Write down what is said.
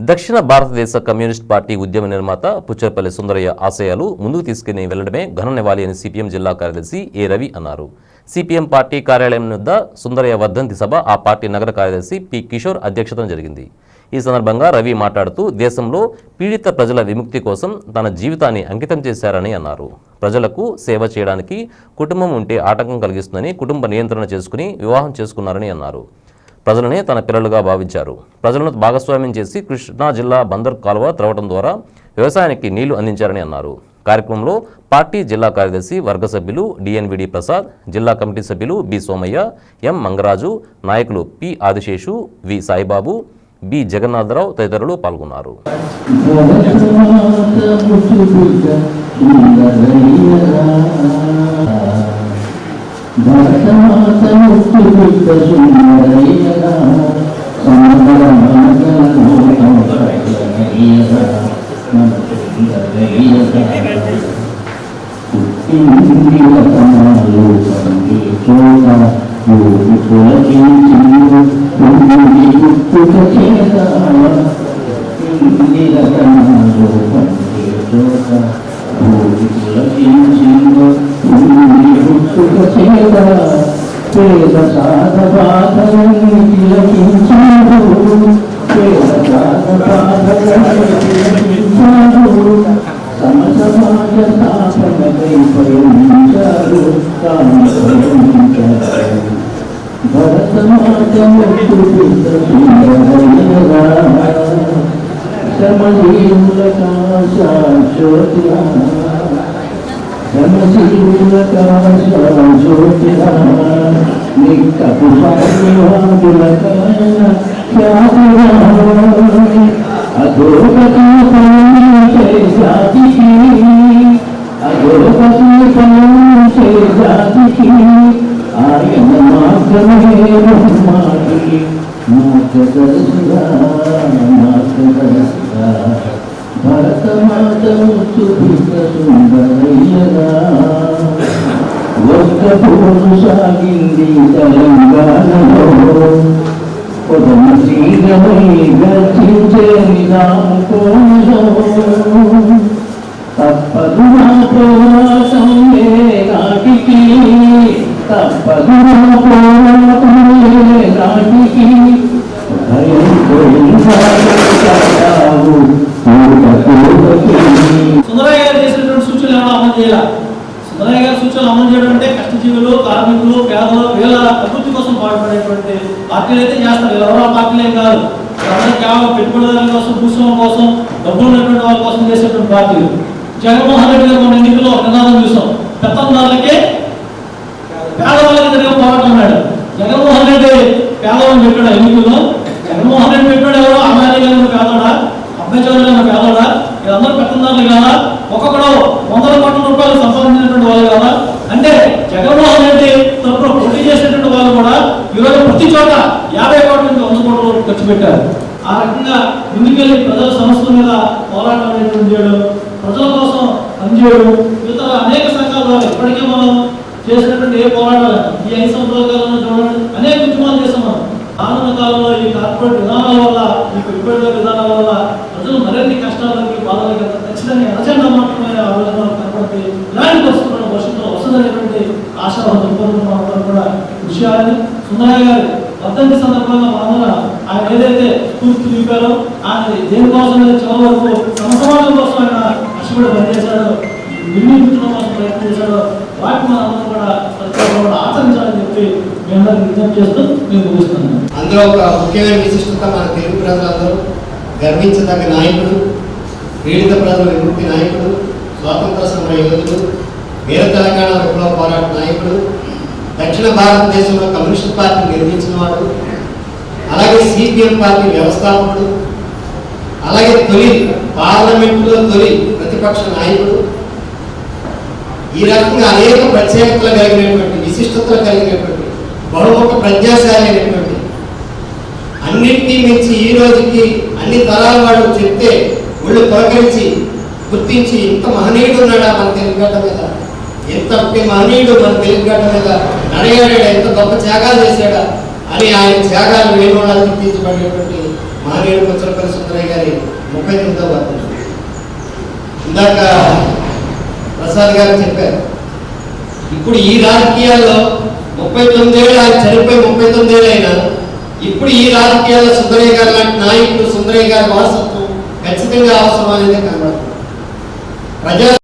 దక్షిణ భారతదేశ communist party ఉద్యమ నిర్మాత పుచ్చరపల్లి సుందరయ్య ఆశయాలు ముందుకు తీసుకుని వెళ్ళడమే ఘన నివాళి అని సిపిఎం జిల్లా కార్యదర్శి ఏ రవి అన్నారు. సిపిఎం పార్టీ కార్యాలయం వద్ద సుందరయ్య వర్ధంతి సభ ఆ పార్టీ నగర కార్యదర్శి పి కిషోర్ అధ్యక్షతన జరిగింది. ఈ సందర్భంగా రవి మాట్లాడుతూ దేశంలో పీడిత ప్రజల విముక్తి కోసం తన జీవితాన్ని అంకితం చేశారని అన్నారు. ప్రజలకు సేవ చేయడానికి కుటుంబం ఉంటే ఆటంకం కలిగిస్తుందని కుటుంబ నియంత్రణ చేసుకుని వివాహం చేసుకున్నారని అన్నారు. ప్రజలనే తన పిల్లలుగా భావించారు. ప్రజలను భాగస్వామ్యం చేసి కృష్ణా జిల్లా బందర్ కాలువ త్రవ్వడం ద్వారా వ్యవసాయానికి నీళ్ళు అందించారని అన్నారు. కార్యక్రమంలో పార్టీ జిల్లా కార్యదర్శి వర్గ సభ్యులు డిఎన్విడి ప్రసాద్ జిల్లా కమిటీ సభ్యులు బి సోమయ్య ఎం మంగరాజు నాయకులు P Adiseshu V Saibabu B Jagannatharao తదితరులు పాల్గొన్నారు. భరతమాత ముక్తి పుట్టింది రతనాలు పండి చోట యోగి పులకించింది పొంది పుట్టుక చేత పుట్టింది రతనాలు పండి చోట యోగి పులకించింది పొంది పుట్టుక చేత పేద సాధ బాధలన్నీ తిలకించాడు పేద సాధ బాధలన్నీ అధోగతి పనిచే జాతికి అధోగతి పనిచే జాతికి. ఆయన మాత్రమే మాటికి మార్గదర్శిగా మార్గదర్శిగా భరతమాత ముచ్చుభిత సుందరయ్యగా ఒక్కపోటు సాగింది తెలంగాణలో పొదమ సుందరయ్య గారి సూచనలు అమలు చేయడం అంటే కష్టజీవులు కార్మికులు పేదలు వీళ్ళ అభివృద్ధి కోసం పాటుపడేటువంటి పార్టీలు అయితే చేస్తారు. వీళ్ళు ఎవరో పార్టీలే కాదు. కేవలం పెట్టుబడిదారుల కోసం భూస్వాముల కోసం డబ్బులు ఉన్నటువంటి వాళ్ళ కోసం చేసేటువంటి పార్టీలు. జగన్మోహన్ రెడ్డి గారు మన ఎన్నికల్లో ఒక నినాదం చూసాం. పెత్తందారులకే పేదవాళ్ళకి జరిగే పోరాటం అన్నాడు. జగన్మోహన్ రెడ్డి పేదవాళ్ళని పెట్టాడు ఎన్నికల్లో జగన్మోహన్ రెడ్డి పెట్టాడు ఎవరో అమ్మాయి గారు పేదోడా అబ్బాయి చౌదరి గారు పేదోడా వీళ్ళందరూ పెత్తందారులు కాదా ఒక్కొక్కడు వందల కోట్ల రూపాయలు సంపాదించినటువంటి వాళ్ళు కాదా అంటే జగన్మోహన్ రెడ్డి తరపున పోటీ చేసినటువంటి వాళ్ళు కూడా ఈరోజు ప్రతి చోట యాభై కోట్ల నుంచి వంద కోట్ల వరకు ఖర్చు పెట్టారు. ఆ రకంగా ముందుకెళ్ళి ప్రజల సమస్యల మీద పోరాటం అనేటువంటి చేయడం ప్రజల కోసం పనిచేయడం ఇతర అనేక సంఘాల ద్వారా ఇప్పటికే మనం చేసినటువంటి ఏ పోరాటాలు ఈ ఐదు సంవత్సరాల కాలంలో చూడండి అనేక ఉద్యమాలు చేసాం మనం. రానున్న కాలంలో ఈ కార్పొరేట్ విధానాల వల్ల ఈ పెట్టుబడుల విధానాల వల్ల ప్రజలు మరిన్ని కష్టాలకి బాధలకి ఖచ్చితంగా ఎజెండా మాత్రమే ఆలోచన కనపడితే ఇలాంటి పరిస్థితుల్లో భవిష్యత్తులో వస్తుందనేటువంటి ఆశావాద కూడా కృషి చేయాలని సుందరయ్య గారి వర్ధంతి సందర్భంగా మనందరం ఆయన ఏదైతే స్ఫూర్తి చూపారో ఆయన దేనికోసం అయితే చివరి వరకు తమ సమాజం కోసం ఆయన కష్టపడి పనిచేశాడో నిర్మించడం కోసం ప్రయత్నం చేశాడో వాటిని మనందరం కూడా కూడా ఆచరించాలని చెప్పి మీ విజ్ఞప్తి చేస్తూ నేను ముగిస్తున్నాను. అందులో ఒక ముఖ్యమైన విశిష్టత మన తెలుగు ప్రజలందరూ గర్వించదగ్గ నాయకుడు పీడిత ప్రజల విముక్తి నాయకుడు స్వాతంత్ర సమర యోధుడు వీర తెలంగాణ విప్లవ పోరాట నాయకుడు దక్షిణ భారతదేశంలో కమ్యూనిస్ట్ పార్టీ నిర్మించిన వాడు అలాగే సిపిఎం పార్టీ వ్యవస్థాపకుడు అలాగే తొలి పార్లమెంటులో తొలి ప్రతిపక్ష నాయకుడు ఈ రకంగా అనేక ప్రత్యేకతలు కలిగినటువంటి విశిష్టతలు కలిగినటువంటి బహుముఖ ప్రజ్ఞాశాలి అయినటువంటి అన్నింటినీ మించి ఈ రోజుకి అన్ని తరాల వాళ్ళు చెప్తే ఒళ్ళు తొలకరించి గుర్తించి ఇంత మహనీయుడు ఉన్నాడా మన తెలుగుగడ్డ మీద? ఎంత మహనీయుడు మన తెలుగుగడ్డ మీద? నడగాడా ఎంత గొప్ప త్యాగాలు చేశాడా? అని ఆయన త్యాగాలు వేణువులా గుర్తించబడినటువంటి మానేడు ముచ్చలపల్లి సుందరయ్య గారి ముప్పై తొమ్మిదో వార్త ఇందాక ప్రసాద్ గారు చెప్పారు ఇప్పుడు ఈ రాజకీయాల్లో ముప్పై తొమ్మిదేళ్ళు ఆయన చనిపోయి ముప్పై తొమ్మిదేళ్ళు ఇప్పుడు ఈ రాజకీయాల్లో సుందరయ్య గారు లాంటి నాయకుడు సుందరయ్య గారి వారసత్వం ఖచ్చితంగా అవసరం అనేది కనబడుతుంది ప్రజా